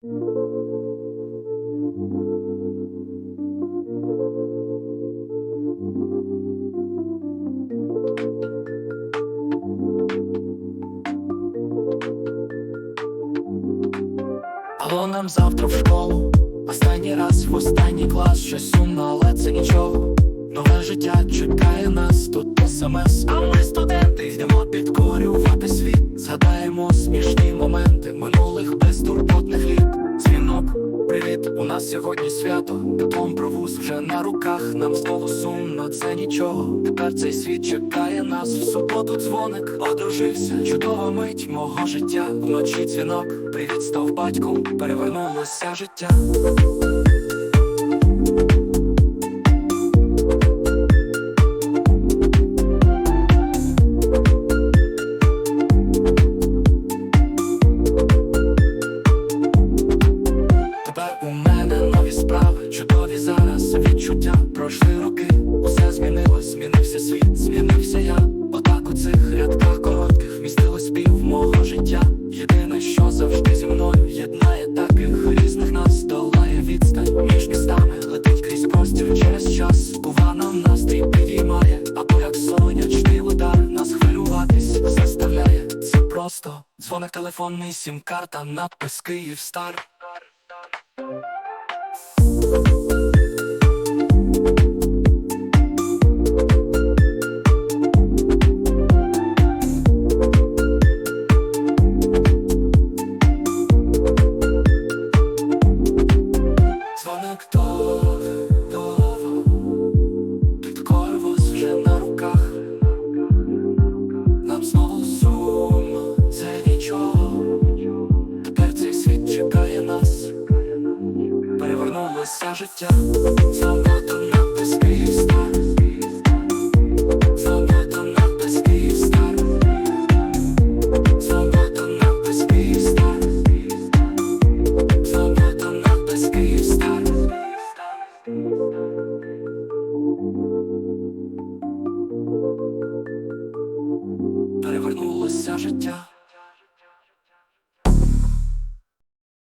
Алло, нам завтра в школу. Останній раз в останній клас щось сумно, але це нічого. Нове життя чекає нас, тут смс. А ми студенти йдемо підкорювати світ. Згадаємо смішні моменти сьогодні свято. Диплом про вуз вже на руках. Нам знову сумно, це нічого. Тепер цей світ чекає нас. В суботу дзвоник одружився. Чудова мить мого життя. Вночі дзвінок, привіт, став батьком. Перевернулося життя. У мене нові справи, чудові зараз відчуття пройшли роки, усе змінилось, змінився світ, змінився я. Отак у цих рядках коротких містилось спів мого життя. Єдине, що завжди зі мною єднає таких різних нас долає відстань між містами, летить крізь простір через час. Бува нам настрій підіймає, або як сонячний удар нас хвилюватись заставляє. Це просто дзвоник телефонний, сім-карта, надпис Київ Стар. Дзвоник Перевернулося життя. Занадто надпис Київстар Занадто надпис Київстар Занадто надпис Київстар Занадто надпис Київстар Перевернулося життя